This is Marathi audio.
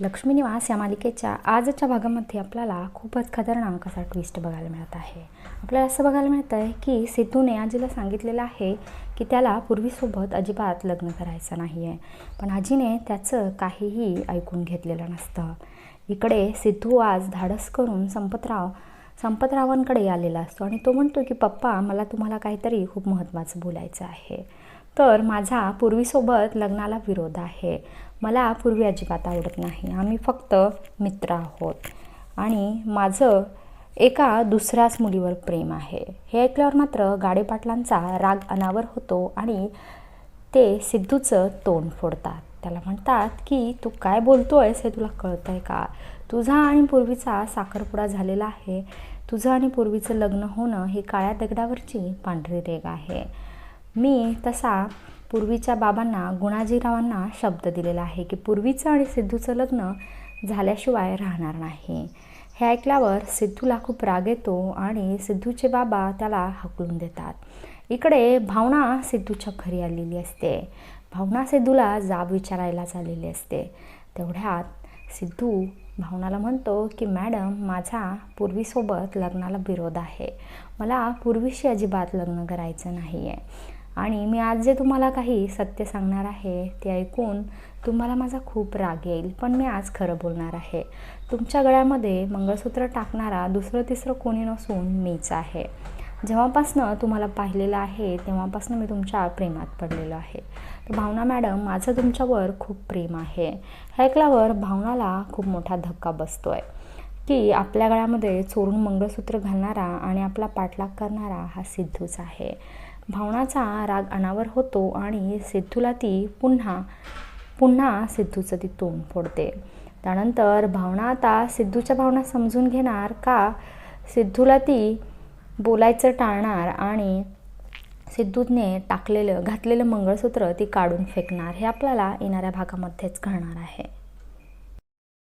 लक्ष्मी निवास या मालिकेच्या आजच्या भागामध्ये आपल्याला खूपच खतरनाक असा ट्विस्ट बघायला मिळत आहे. आपल्याला असं बघायला मिळतं आहे की सिद्धूने आजीला सांगितलेलं आहे की त्याला पूर्वीसोबत अजिबात लग्न करायचं नाही आहे पण आजीने त्याचं काहीही ऐकून घेतलेलं नसतं. इकडे सिद्धू आज धाडस करून संपतराव संपतरावांकडे आलेला असतो आणि तो म्हणतो की पप्पा मला तुम्हाला काहीतरी खूप महत्त्वाचं बोलायचं आहे. तर माझा पूर्वीसोबत लग्नाला विरोध आहे. मला पूर्वी अजिबात आवडत नाही. आम्ही फक्त मित्र आहोत. आणि माझं एका दुसऱ्याच मुलीवर प्रेम आहे. हे ऐकल्यावर मात्र गाडेपाटलांचा राग अनावर होतो आणि ते सिद्धूचं तोंड फोडतात. त्याला म्हणतात की तू काय बोलतो आहेस हे तुला कळतं आहे का? तुझा आणि पूर्वीचा साखरपुडा झालेला आहे. तुझं आणि पूर्वीचं लग्न होणं ही काळ्या दगडावरची पांढरी रेग आहे. मी तसा पूर्वीच्या बाबांना गुणाजीरावांना शब्द दिलेला आहे की पूर्वीचं आणि सिद्धूचं लग्न झाल्याशिवाय राहणार नाही. हे ऐकल्यावर सिद्धूला खूप राग येतो आणि सिद्धूचे बाबा त्याला हकलून देतात. इकडे भावना सिद्धूच्या घरी आलेली असते. भावना सिद्धूला जाब विचारायला चाललेली असते. तेवढ्यात सिद्धू भावनाला म्हणतो की मॅडम माझा पूर्वीसोबत लग्नाला विरोध आहे. मला पूर्वीशी अजिबात लग्न करायचं नाही आहे आणि मी आज जे तुम्हाला काही सत्य सांगणार आहे ते ऐकून तुम्हाला माझा खूप राग येईल पण मी आज खरं बोलणार आहे. तुमच्या गळ्यामध्ये मंगळसूत्र टाकणारा दुसरं तिसरं कोणी नसून मीच आहे. जेव्हापासनं तुम्हाला पाहिलेलं आहे तेव्हापासनं मी तुमच्या प्रेमात पडलेलो आहे. तर भावना मॅडम माझं तुमच्यावर खूप प्रेम आहे. हे ऐकल्यावर भावनाला खूप मोठा धक्का बसतो आहे की आपल्या गळ्यामध्ये चोरून मंगळसूत्र घालणारा आणि आपला पाठलाग करणारा हा सिद्धूच आहे. भावनाचा राग अनावर होतो आणि सिद्धूला ती पुन्हा पुन्हा सिद्धूचं ती तोंड फोडते. त्यानंतर भावना आता सिद्धूच्या भावना समजून घेणार का? सिद्धूला ती बोलायचं टाळणार आणि सिद्धूने टाकलेलं घातलेलं मंगळसूत्र ती काढून फेकणार हे आपल्याला येणाऱ्या भागामध्येच घडणार आहे.